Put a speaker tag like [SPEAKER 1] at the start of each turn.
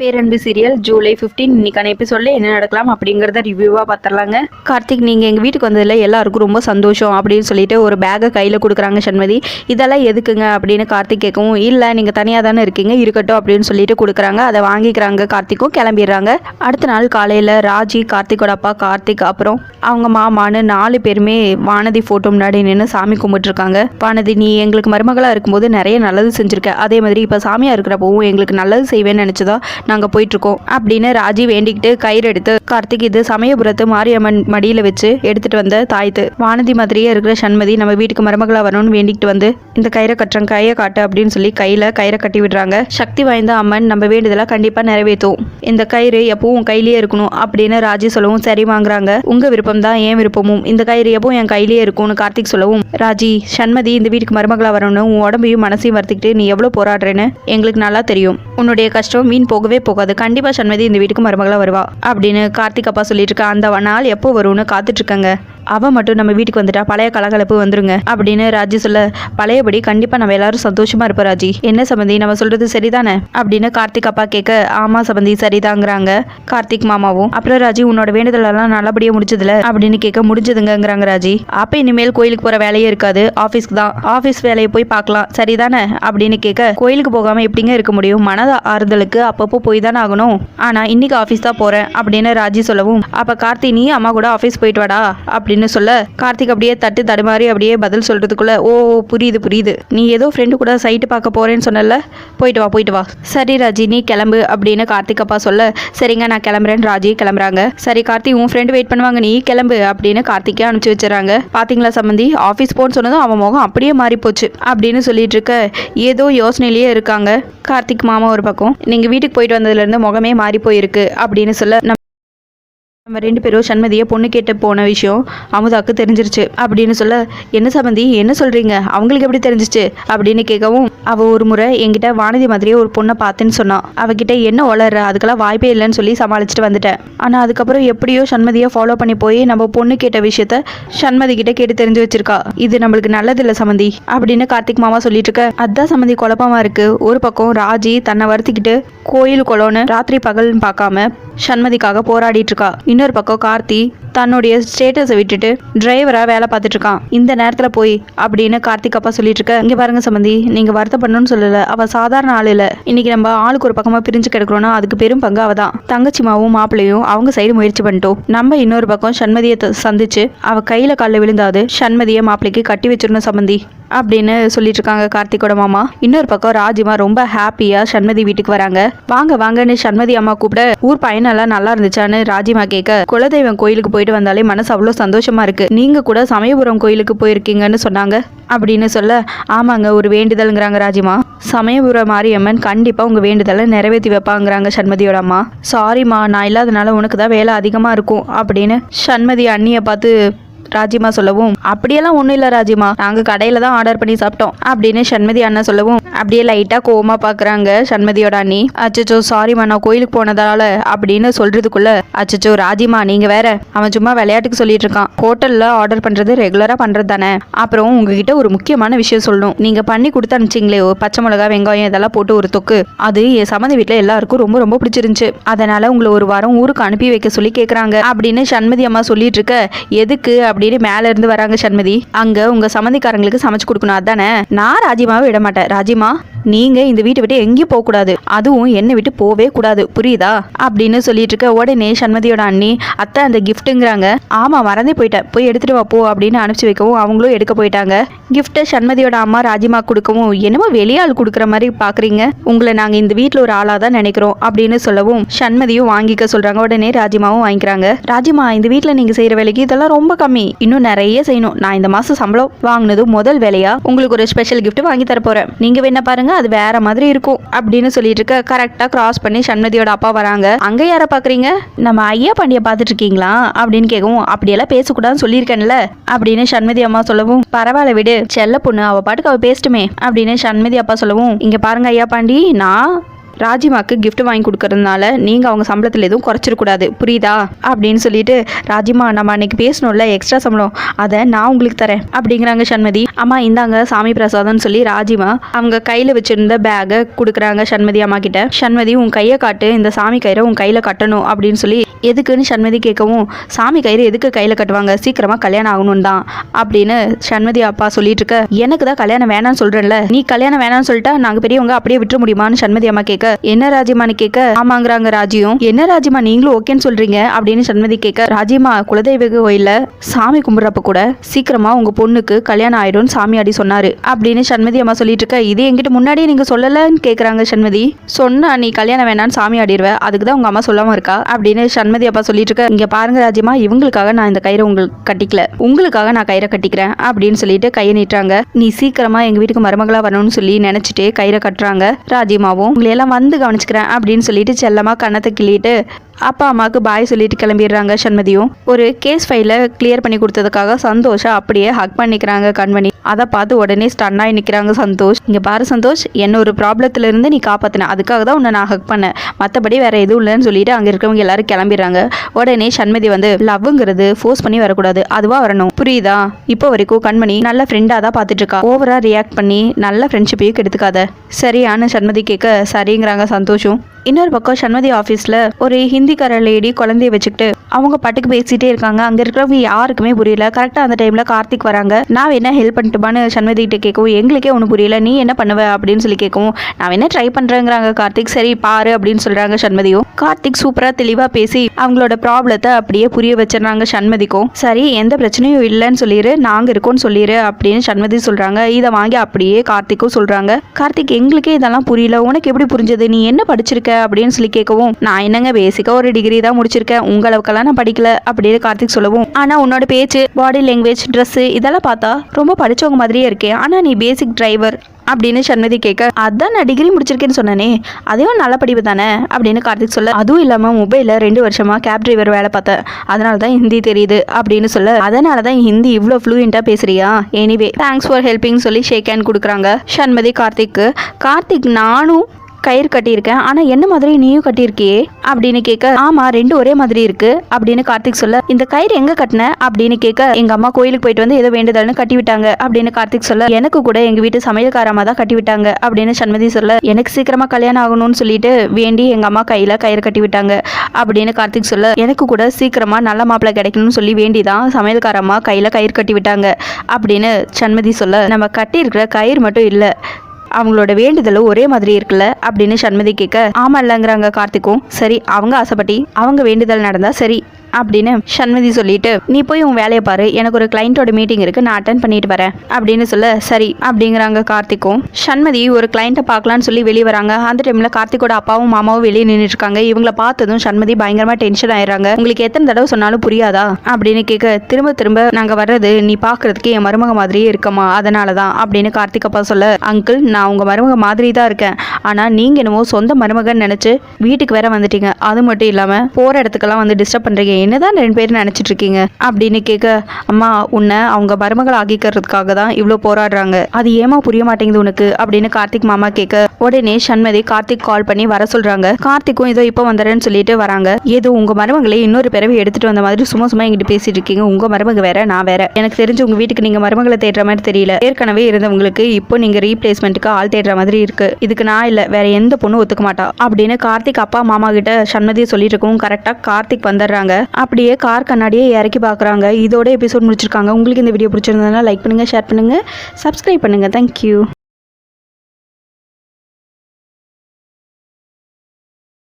[SPEAKER 1] பேரன்பு serial July 15 இன்னைக்கான எபிசோட்ல என்ன நடக்கலாம் அப்படிங்கிறத ரிவ்யூவாக பார்த்துடலாங்க கார்த்திக் நீங்கள் எங்கள் வீட்டுக்கு வந்ததில் எல்லாருக்கும் ரொம்ப சந்தோஷம் அப்படின்னு சொல்லிட்டு ஒரு பேக்கை கையில் கொடுக்குறாங்க சண்மதி. இதெல்லாம் எதுக்குங்க அப்படின்னு கார்த்திக் கேட்கவும் இல்லை நீங்கள் தனியாக தானே இருக்கீங்க இருக்கட்டும் அப்படின்னு சொல்லிட்டு கொடுக்குறாங்க. அதை வாங்கிக்கிறாங்க கார்த்திக்கும் கிளம்பிடுறாங்க. அடுத்த நாள் காலையில் ராஜி கார்த்திக்கோட அப்பா கார்த்திக் அப்புறம் அவங்க மாமான்னு நாலு பேருமே வானதி ஃபோட்டோ முன்னாடி நின்று சாமி கும்பிட்டுருக்காங்க. வானதி நீ எங்களுக்கு மருமகளாக இருக்கும்போது நிறைய நல்லது செஞ்சுருக்க. அதே மாதிரி இப்போ சாமியாக இருக்கிறப்பவும் எங்களுக்கு நல்லது செய்வேன்னு நினச்சதா? நாங்கள் போயிட்டுருக்கோம் அப்படின்னு ராஜி வேண்டிக்கிட்டு கயிறு எடுத்து கார்த்திக் இது சமயபுரத்து மாரியம்மன் மடியில் வச்சு எடுத்துகிட்டு வந்த தாய்த்து. வானதி மாதிரியே இருக்கிற சண்மதி நம்ம வீட்டுக்கு மருமகளாக வரணும்னு வேண்டிக்கிட்டு வந்து இந்த கயிறை கட்டுறோம் கையை காட்டு அப்படின்னு சொல்லி கையில் கயிறை கட்டி விடுறாங்க. சக்தி வாய்ந்த அம்மன் நம்ம வேண்டுதலாக கண்டிப்பாக நிறைவேற்றும் இந்த கயிறு எப்பவும் கையிலேயே இருக்கணும் அப்படின்னு ராஜி சொல்லவும் சரி வாங்குறாங்க. உங்கள் விருப்பம் தான் என் விருப்பமும். இந்த கயிறு எப்பவும் என் கையிலேயே இருக்கும்னு கார்த்திக் சொல்லவும் ராஜி சண்மதி இந்த வீட்டுக்கு மருமகளா வரணும்னு உன் உடம்பையும் மனசையும் வருத்திக்கிட்டு நீ எவ்வளோ போராடுறேன்னு எங்களுக்கு நல்லா தெரியும். உன்னுடைய கஷ்டம் வீண் போகவே போகாது. கண்டிப்பா சண்மதி இந்த வீட்டுக்கு மருமகளா வருவா அப்படின்னு கார்த்திக் அப்பா சொல்லிட்டு இருக்கா அந்த நாள் எப்போ வரும்னு காத்துட்டு அவள் மட்டும் நம்ம வீட்டுக்கு வந்துட்டா பழைய கலகலப்பு வந்துருங்க அப்படின்னு ராஜி சொல்ல பழையபடி கண்டிப்பா நம்ம எல்லாரும் சந்தோஷமா இருப்போம் ராஜி. என்ன சம்பந்தி நம்ம சொல்றது சரிதானே? அப்படின்னு கார்த்திக் அப்பா கேட்க ஆமா சம்பந்தி சரிதாங்கிறாங்க. கார்த்திக் மாமாவும் அப்புறம் ராஜி உன்னோட வேண்டுதல் எல்லாம் நல்லபடியா முடிச்சதுல? அப்படின்னு கேட்க முடிஞ்சதுங்கிறாங்க ராஜி. அப்ப இனிமேல் கோயிலுக்கு போற வேலையே இருக்காது ஆபீஸ்க்கு தான். ஆபீஸ் வேலையை போய் பார்க்கலாம். சரிதானே? அப்படின்னு கேட்க கோயிலுக்கு போகாம எப்படிங்க இருக்க முடியும்? மனத ஆறுதலுக்கு அப்பப்போ போய் தானே ஆகணும்? ஆனா இன்னைக்கு ஆபீஸ் தான் போறேன் அப்படின்னு ராஜி சொல்லவும் அப்ப கார்த்தி நீ அம்மா கூட ஆபீஸ் போயிட்டு வாடா அப்படின்னு சொல்ல கார்த்திக் அப்படியே தட்டு தடுமாறி அப்படியே பதில் சொல்றதுக்குள்ள ஓ புரியுது புரியுது. நீ ஏதோ ஃப்ரெண்டு கூட சைட்டு பார்க்க போறேன்னு சொன்னல போயிட்டு வா போயிட்டு வா. சரி ராஜி நீ கிளம்பு அப்படின்னு கார்த்திக் அப்பா சொல்ல சரிங்க நான் கிளம்புறேன் ராஜி கிளம்புறாங்க. சரி கார்த்திக் உன் ஃப்ரெண்டு வெயிட் பண்ணுவாங்க நீ கிளம்பு அப்படின்னு கார்த்திக்கே அனுப்பிச்சு வச்சுறாங்க பாத்தீங்களா சம்மந்தி? ஆஃபீஸ் போன்னு சொன்னதும் அவன் முகம் அப்படியே மாறி போச்சு அப்படின்னு சொல்லிட்டு இருக்க ஏதோ யோசனையிலேயே இருக்காங்க. கார்த்திக் மாமா ஒரு பக்கம் நீங்க வீட்டுக்கு போயிட்டு வந்ததுல இருந்து முகமே மாறி போயிருக்கு அப்படின்னு சொல்ல நம்ம ரெண்டு பேரும் சண்மதியை பொண்ணு கேட்டு போன விஷயம் அமுதாக்கு தெரிஞ்சிருச்சு. அப்படின்னு சொல்ல என்ன சம்மந்தி என்ன சொல்கிறீங்க அவங்களுக்கு எப்படி தெரிஞ்சிச்சு? அப்படின்னு கேட்கவும் அவள் ஒரு முறை என்கிட்ட வானதி மாதிரியே ஒரு பொண்ணை பார்த்தேன்னு சொன்னான் அவகிட்ட என்ன வளர்ற அதுக்கெல்லாம் வாய்ப்பே இல்லைன்னு சொல்லி சமாளிச்சுட்டு வந்துட்டேன். ஆனால் அதுக்கப்புறம் எப்படியோ சண்மதியை ஃபாலோ பண்ணி போய் நம்ம பொண்ணு கேட்ட விஷயத்த சண்மதி கிட்ட கேட்டு தெரிஞ்சு வச்சிருக்கா. இது நம்மளுக்கு நல்லது இல்ல சம்மந்தி அப்படின்னு கார்த்திக் மாமா சொல்லிட்டு இருக்க. அதான் சம்மந்தி குழப்பமா இருக்கு. ஒரு பக்கம் ராஜி தன்னை வருத்திக்கிட்டு கோயில் குளம்னு ராத்திரி பகல்னு பார்க்காம சண்மதிக்காக போராடிட்டு இருக்கா. இன்னொரு பக்கம் கார்த்தி தன்னுடைய ஸ்டேட்டஸை விட்டுட்டு டிரைவரா வேலை பார்த்துட்டு இருக்கான். இந்த நேரத்துல போய் அப்படின்னு கார்த்திக் அப்பா சொல்லிட்டு இருக்க இங்க பாருங்க சம்பந்தி நீங்க வருத்தப்படணும்னு சொல்லல. அவ சாதாரண ஆள் இல்ல. இன்னைக்கு நம்ம ஆளுக்கு ஒரு பக்கமா பிரிஞ்சு கிடக்கிறோம்னா அதுக்கு பெரும் பங்கு அவ தான். தங்கச்சிமாவும் மாப்பிள்ளையும் அவங்க சைடு முயற்சி பண்ணிட்டோம். நம்ம இன்னொரு பக்கம் சண்மதியை சந்திச்சு அவ கையில காலில் விழுந்தாது சண்மதியை மாப்பிள்ளைக்கு கட்டி வச்சிடணும் சம்பந்தி அப்படின்னு சொல்லிட்டு இருக்காங்க கார்த்திகோட மாமா. இன்னொரு பக்கம் ராஜிமா ரொம்ப ஹாப்பியா சண்மதி வீட்டுக்கு வராங்க. வாங்க வாங்கன்னு சண்மதி அம்மா கூப்பிட ஊர் பையனெல்லாம் நல்லா இருந்துச்சான்னு ராஜிமா கேட்க குலதெய்வம் கோயிலுக்கு போயிட்டு வந்தாலே மனசு அவ்வளோ சந்தோஷமா இருக்கு. நீங்க கூட சமயபுரம் கோயிலுக்கு போயிருக்கீங்கன்னு சொன்னாங்க. அப்படின்னு சொல்ல ஆமாங்க ஒரு வேண்டுதல்ங்கிறாங்க ராஜிமா. சமயபுரம் மாரியம்மன் கண்டிப்பா உங்க வேண்டுதலை நிறைவேற்றி வைப்பாங்கிறாங்க சண்மதியோட அம்மா. சாரிம்மா நான் இல்லாதனால உனக்கு தான் வேலை அதிகமா இருக்கும் அப்படின்னு சண்மதி அண்ணியை பார்த்து ராஜிமா சொல்லவும் அப்படியெல்லாம் ஒன்றும் இல்லை ராஜிமா நாங்கள் கடையில் தான் ஆர்டர் பண்ணி சாப்பிட்டோம் அப்படின்னு சண்மதி அண்ணா சொல்லவும். அப்படியே லைட்டாக கோவமாக பார்க்குறாங்க சண்மதியோட அண்ணி. அச்சச்சோ சாரிம்மா நான் கோயிலுக்கு போனதால அப்படின்னு சொல்றதுக்குள்ள அச்சச்சோ ராஜிமா நீங்கள் வேற அவன் சும்மா விளையாட்டுக்கு சொல்லிட்டு இருக்கான். ஹோட்டலில் ஆர்டர் பண்ணுறது ரெகுலராக பண்ணுறது தானே? அப்புறம் உங்ககிட்ட ஒரு முக்கியமான விஷயம் சொல்லணும். நீங்கள் பண்ணி கொடுத்து அனுப்பிச்சிங்களே பச்சை மிளகா வெங்காயம் இதெல்லாம் போட்டு ஒரு தொக்கு. அது என் சம்மந்த வீட்டில் எல்லாருக்கும் ரொம்ப ரொம்ப பிடிச்சிருந்துச்சு. அதனால உங்களை ஒரு வாரம் ஊருக்கு அனுப்பி வைக்க சொல்லி கேட்குறாங்க அப்படின்னு சண்மதி அம்மா சொல்லிட்டு இருக்க எதுக்கு? அப்படின்னு மேல இருந்து வராங்க சண்மதி அங்க உங்க சம்மந்திக்காரங்களுக்கு சமைச்சு கொடுக்கணும். அதானே? நான் ராஜிமாவை விட மாட்டேன். ராஜிமா நீங்க இந்த வீட்டை விட்டு எங்கேயும் போக கூடாது. அதுவும் என்னை விட்டு போவே கூடாது. புரியுதா? அப்படின்னு சொல்லிட்டு இருக்க உடனே சண்மதியோட அண்ணி அத்தை அந்த கிஃப்ட்டுங்கிறாங்க ஆமா மறந்தே போயிட்டேன். போய் எடுத்துட்டு வா போ அப்படின்னு அனுப்பிச்சு வைக்கவும் அவங்களும் எடுக்க போயிட்டாங்க. கிஃப்ட்டை சண்மதியோட அம்மா ராஜிமா கொடுக்கவும் என்னமோ வெளியாள் கொடுக்குற மாதிரி பாக்குறீங்க. உங்களை நாங்க இந்த வீட்டில் ஒரு ஆளா தான் நினைக்கிறோம் அப்படின்னு சொல்லவும் சண்மதியும் வாங்கிக்க சொல்றாங்க. உடனே ராஜிமாவும் வாங்கிக்கிறாங்க. ராஜிமா இந்த வீட்டில் நீங்க செய்யற வேலைக்கு இதெல்லாம் ரொம்ப கம்மி. இன்னும் நிறைய செய்யணும். நான் இந்த மாசம் சம்பளம் வாங்கினது முதல் வேலையா? உங்களுக்கு ஒரு ஸ்பெஷல் கிஃப்ட் வாங்கி தர போறேன். நீங்க வேணா பாருங்க. அது வேற மாதிரி இருக்கும் அப்படின்னு சொல்லிட்டு இருக்க கரெக்டா கிராஸ் பண்ணி சண்மதியோட அப்பா வராங்க. அங்க யார பாக்குறீங்க? நம்ம ஐயா பாண்டிய பாத்துட்டு இருக்கீங்களா அப்படின்னு கேட்கவும் அப்படியெல்லாம் பேசக்கூடாதுன்னு சொல்லியிருக்கேன்ல அப்படின்னு சண்மதி அம்மா சொல்லவும் பரவாயில்ல விடு செல்ல பொண்ணு அவ பாட்டுக்கு அவ பேசட்டுமே அப்படின்னு சண்மதி அப்பா சொல்லவும் இங்க பாருங்க ஐயா பாண்டி நான் ராஜிமாக்கு கிஃப்ட் வாங்கி கொடுக்கறதுனால நீங்கள் அவங்க சம்பளத்தில் எதுவும் குறைச்சிடக்கூடாது. புரியுதா? அப்படின்னு சொல்லிட்டு ராஜிமா நம்ம அன்னைக்கு பேசணும்ல எக்ஸ்ட்ரா சம்பளம். அதை நான் உங்களுக்கு தரேன் அப்படிங்கிறாங்க சண்மதி. அம்மா இந்தாங்க சாமி பிரசாதம்னு சொல்லி ராஜிமா அவங்க கையில் வச்சிருந்த பேக்கை கொடுக்குறாங்க சண்மதி அம்மா கிட்ட. சண்மதி உன் கையை காட்டு இந்த சாமி கயிறை உன் கையில் கட்டணும் அப்படின்னு சொல்லி எதுக்குன்னு சண்மதி கேட்கவும் சாமி கயிறு எதுக்கு கையில் கட்டுவாங்க? சீக்கிரமாக கல்யாணம் ஆகணும் தான் அப்படின்னு சண்மதி அப்பா சொல்லிட்டு இருக்க. எனக்கு தான் கல்யாணம் வேணாம்னு சொல்கிறேன்ல நீ கல்யாணம் வேணாம்னு சொல்லிட்டா நாங்கள் பெரியவங்க அப்படியே விட்டுற முடியுமான்னு சண்மதி அம்மா கேட்க என்ன ராஜிமான்னு கேட்க ஆமாங்கிறாங்க ராஜியும். என்ன ராஜிமா நீங்களும் ஓகேன்னு சொல்றீங்க? அப்படின்னு சண்மதி கேட்க ராஜிமா குலதெய்வ கோயில சாமி கும்பிட்றப்ப கூட சீக்கிரமா உங்க பொண்ணுக்கு கல்யாணம் ஆயிடும்னு சாமியாடி சொன்னாரு. அப்படின்னு சண்மதி அம்மா சொல்லிட்டு இருக்க இது என்கிட்ட முன்னாடியே நீங்க சொல்லலன்னு கேக்குறாங்க சண்மதி. சொன்னா நீ கல்யாணம் வேணான்னு சாமி ஆடிடுவ அதுக்கு தான் உங்க அம்மா சொல்லாம இருக்கா? அப்படின்னு சண்மதி அப்பா சொல்லிட்டு இருக்க இங்க பாருங்க ராஜிமா இவங்களுக்காக நான் இந்த கயிறை உங்களுக்கு கட்டிக்கல. உங்களுக்காக நான் கயிறை கட்டிக்கிறேன். அப்படின்னு சொல்லிட்டு கையை நீட்டுறாங்க. நீ சீக்கிரமா எங்க வீட்டுக்கு மருமகளா வரணும்னு சொல்லி நினைச்சிட்டே கயிறை கட்டுறாங்க ராஜிமாவும். உங்களை எல்லாம் வந்து கவனிச்சுக்கிறேன் அப்படின்னு சொல்லிட்டு செல்லமாக கன்னத்தை கிள்ளிட்டு அப்பா அம்மாவுக்கு பாய் சொல்லிட்டு கிளம்பிடுறாங்க சண்மதியும். ஒரு கேஸ் ஃபைலை கிளியர் பண்ணி கொடுத்ததுக்காக சந்தோஷம் அப்படியே ஹக் பண்ணிக்கிறாங்க கண்மணி. அதை பார்த்து உடனே ஸ்டன்னாகி நிற்கிறாங்க சந்தோஷ். இங்கே பாரு சந்தோஷ் என்ன ஒரு ப்ராப்ளத்துலேருந்து நீ காப்பாற்றின அதுக்காக தான் உன்னை நான் ஹக் பண்ணேன். மற்றபடி வேறு எதுவும் இல்லைன்னு சொல்லிட்டு அங்கே இருக்கிறவங்க எல்லாரும் கிளம்பிடுறாங்க. உடனே சண்மதி வந்து லவ்ங்கிறது ஃபோர்ஸ் பண்ணி வரக்கூடாது. அதுவாக வரணும். புரியுதா? இப்போ வரைக்கும் கண்மணி நல்ல ஃப்ரெண்டாக தான் பார்த்துட்டு இருக்கா. ஓவராக ரியாக்ட் பண்ணி நல்ல ஃப்ரெண்ட்ஷிப்பையும் கெடுத்துக்காத. சரியான சண்மதி கேட்க சரிங்கிறாங்க சந்தோஷம். இன்னொரு பக்கம் சண்மதி ஆஃபீஸில் ஒரு ஹிந்திக்கார லேடி குழந்தைய வச்சுக்கிட்டு அவங்க பாட்டுக்கு பேசிகிட்டே இருக்காங்க. அங்கே இருக்கிறவங்க யாருக்குமே புரியல. கரெக்டாக அந்த டைமில் கார்த்திக் வராங்க. நான் என்ன ஹெல்ப் பண்ணிட்டுமான்னு சண்மதி கிட்ட கேட்கவும் எங்களுக்கே ஒன்றும் புரியல. நீ என்ன பண்ணுவ? அப்படின்னு சொல்லி கேட்கவும் நான் என்ன ட்ரை பண்ணுறேங்கிறாங்க கார்த்திக். சரி பாரு அப்படின்னு சொல்கிறாங்க சண்மதியும். கார்த்திக் சூப்பராக தெளிவாக பேசி அவங்களோட ப்ராப்ளத்தை அப்படியே புரிய வச்சிடறாங்க சண்மதிக்கும். சரி எந்த பிரச்சனையும் இல்லைன்னு சொல்லிடு நாங்கள் இருக்கோம்னு சொல்லிடு அப்படின்னு சண்மதி சொல்கிறாங்க இதை வாங்கி அப்படியே கார்த்திக்கும் சொல்கிறாங்க கார்த்திக் எங்களுக்கே இதெல்லாம் புரியல. உனக்கு எப்படி புரிஞ்சது? நீ என்ன படிச்சிருக்க? அப்படின்னு சொல்லி கேட்கவும் நான் என்னங்க பேசிக்கா ஒரு டிகிரி தான் முடிச்சிருக்கேன். உங்க அளவுக்கெல்லாம் நான் படிக்கல அப்படின்னு கார்த்திக் சொல்லவும் ஆனால் உன்னோட பேச்சு பாடி லாங்குவேஜ் ட்ரெஸ்ஸு இதெல்லாம் பார்த்தா ரொம்ப படிச்சவங்க மாதிரியே இருக்கே. ஆனால் நீ பேசிக் டிரைவர் அப்படின்னு சண்மதி கேட்க அதான் நான் டிகிரி முடிச்சிருக்கேன்னு சொன்னனே. அதையும் நல்ல படிப்பு தானே? அப்படின்னு கார்த்திக் சொல்ல அதுவும் இல்லாமல் மொபைலில் ரெண்டு வருஷமா கேப் டிரைவர் வேலை பார்த்தேன் அதனால தான் ஹிந்தி தெரியுது அப்படின்னு சொல்ல அதனால தான் ஹிந்தி இவ்வளோ ஃப்ளூயண்ட்டாக பேசுறியா? எனிவே தேங்க்ஸ் ஃபார் ஹெல்பிங் சொல்லி ஷேக் ஹேண்ட் கொடுக்குறாங்க. சண்மதி கார்த்திக்கு கார்த்திக் நானும் கயிறு கட்டியிருக்கேன். ஆனால் என்ன மாதிரி நீயும் கட்டியிருக்கியே? அப்படின்னு கேட்க ஆமா ரெண்டு ஒரே மாதிரி இருக்கு அப்படின்னு கார்த்திக் சொல்ல இந்த கயிறு எங்க கட்டின? அப்படின்னு கேட்க எங்க அம்மா கோயிலுக்கு போயிட்டு வந்து ஏதோ வேண்டுதல்னு கட்டி விட்டாங்க அப்படின்னு கார்த்திக் சொல்ல எனக்கு கூட எங்க வீட்டு சமையல்காரமா தான் கட்டி விட்டாங்க அப்படின்னு சண்மதி சொல்ல எனக்கு சீக்கிரமா கல்யாணம் ஆகணும்னு சொல்லிட்டு வேண்டி எங்க அம்மா கையில கயிறு கட்டி விட்டாங்க அப்படின்னு கார்த்திக் சொல்ல எனக்கு கூட சீக்கிரமா நல்ல மாப்பிள்ளை கிடைக்கணும்னு சொல்லி வேண்டி தான் சமையல்காரம்மா கையில கயிறு கட்டி விட்டாங்க அப்படின்னு சண்மதி சொல்ல நம்ம கட்டியிருக்கிற கயிறு மட்டும் இல்லை அவங்களோட வேண்டுதலும் ஒரே மாதிரி இருக்குல்ல அப்படின்னு சண்மதி கேட்க ஆமா இல்லைங்கிறாங்க கார்த்திக்கும். சரி அவங்க ஆசைப்பட்டி அவங்க வேண்டுதல் நடந்தா சரி அப்படின்னு சண்மதி சொல்லிட்டு நீ போய் உன் வேலையை பாரு. எனக்கு ஒரு கிளைண்ட்டோட மீட்டிங் இருக்கு. நான் அட்டன் பண்ணிட்டு வரேன். அப்படின்னு சொல்ல சரி. அப்படிங்கிறாங்க கார்த்திக்கும். சண்மதி ஒரு கிளைண்ட்டை பார்க்கலான்னு சொல்லி வெளியே வராங்க. அந்த டைம்ல கார்த்திக்கோட அப்பாவும் மாமாவும் வெளியே நின்றுட்டு இருக்காங்க இவங்கள பார்த்ததும் சண்மதி பயங்கரமா டென்ஷன் ஆயிடுறாங்க. உங்களுக்கு எத்தனை தடவை சொன்னாலும் புரியாதா? அப்படின்னு கேட்க திரும்ப திரும்ப நாங்க வர்றது நீ பாக்குறதுக்கு என் மருமக மாதிரியே இருக்கமா அதனாலதான் அப்படின்னு கார்த்திக் அப்பா சொல்ல அங்கிள் நான் உங்க மருமக மாதிரி தான் இருக்கேன். ஆனா நீங்க என்னமோ சொந்த மருமகன் நினைச்சு வீட்டுக்கு வேற வந்துட்டீங்க. அது மட்டும் இல்லாம போற இடத்துக்கெல்லாம் வந்து டிஸ்டர்ப் பண்றீங்க. என்னதான் ரெண்டு பேரும் நினைச்சிட்டு இருக்கீங்க அப்படின்னு கேட்க அம்மா உன்னை அவங்க மருமகள் ஆக்கிக்கிறதுக்காக தான் இவ்வளோ போராடுறாங்க. அது ஏமா புரிய மாட்டேங்குது உனக்கு? அப்படின்னு கார்த்திக் மாமா கேட்க உடனே சண்மதி கார்த்திக் கால் பண்ணி வர சொல்றாங்க. கார்த்திக்கும் இதோ இப்போ வந்துடுறேன்னு சொல்லிட்டு வராங்க. ஏதோ உங்க மருமகளை இன்னொரு பிறவி எடுத்துட்டு வந்த மாதிரி சும்மா சும்மா எங்கிட்ட பேசிட்டு இருக்கீங்க. உங்க மருமக வேற நான் வேற. எனக்கு தெரிஞ்சு உங்க வீட்டுக்கு நீங்க மருமகளை தேடுற மாதிரி தெரியல. ஏற்கனவே இருந்தவங்களுக்கு இப்போ நீங்க ரீப்ளேஸ்மெண்ட்டுக்கு ஆள் தேடுற மாதிரி இருக்கு. இதுக்கு நான் இல்ல வேற எந்த பொண்ணும் ஒத்துக்க மாட்டா. அப்படின்னு கார்த்திக் அப்பா மாமா கிட்ட சண்மதி சொல்லிட்டு இருக்கவும் கரெக்டா கார்த்திக் வந்துடுறாங்க. அப்படியே கார் கண்ணாடியே இறக்கி பார்க்குறாங்க. இதோட எபிசோட் முடிச்சிருக்காங்க. உங்களுக்கு இந்த வீடியோ பிடிச்சிருந்ததுனா லைக் பண்ணுங்க ஷேர் பண்ணுங்க சப்ஸ்கிரைப் பண்ணுங்க. Thank you